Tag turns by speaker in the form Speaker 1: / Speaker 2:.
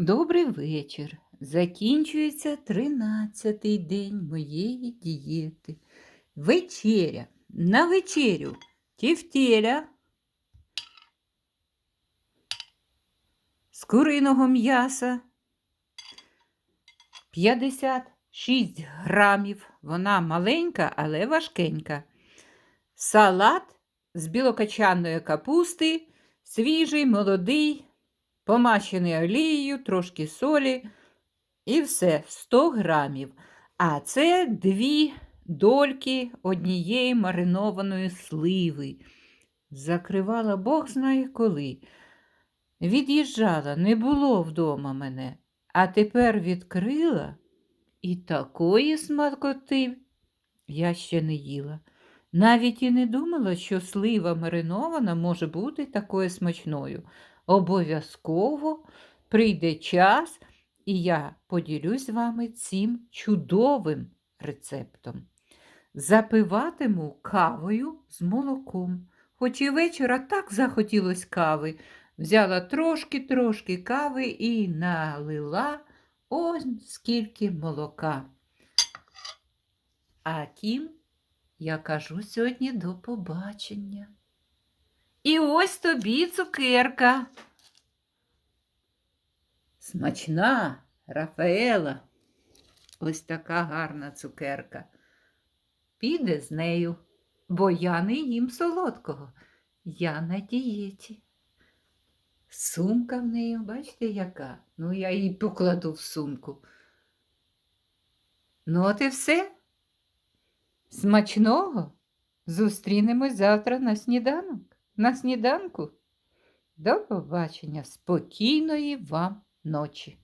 Speaker 1: Добрий вечір. Закінчується тринадцятий день моєї дієти. Вечеря. На вечерю. Тівтєля. З куриного м'яса. 56 грамів. Вона маленька, але важкенька. Салат з білокачаної капусти, свіжий, молодий, помащений олією, трошки солі і все 100 грамів. А це дві дольки однієї маринованої сливи. Закривала Бог знає коли. Від'їжджала, не було вдома мене, а тепер відкрила і такої смакоти я ще не їла. Навіть і не думала, що слива маринована може бути такою смачною. Обов'язково прийде час, і я поділюсь з вами цим чудовим рецептом. Запиватиму кавою з молоком. Хоч і вечора так захотілось кави. Взяла трошки-трошки кави і налила ось скільки молока. А тім я кажу сьогодні до побачення. І ось тобі цукерка. Смачна, Рафаела. Ось така гарна цукерка. Піде з нею, бо я не їм солодкого. Я на дієті. Сумка в неї, бачите, яка? Ну, я її покладу в сумку. Ну, от і все. Смачного. Зустрінемось завтра на сніданок. На сніданку. До побачення. Спокійної вам ночі.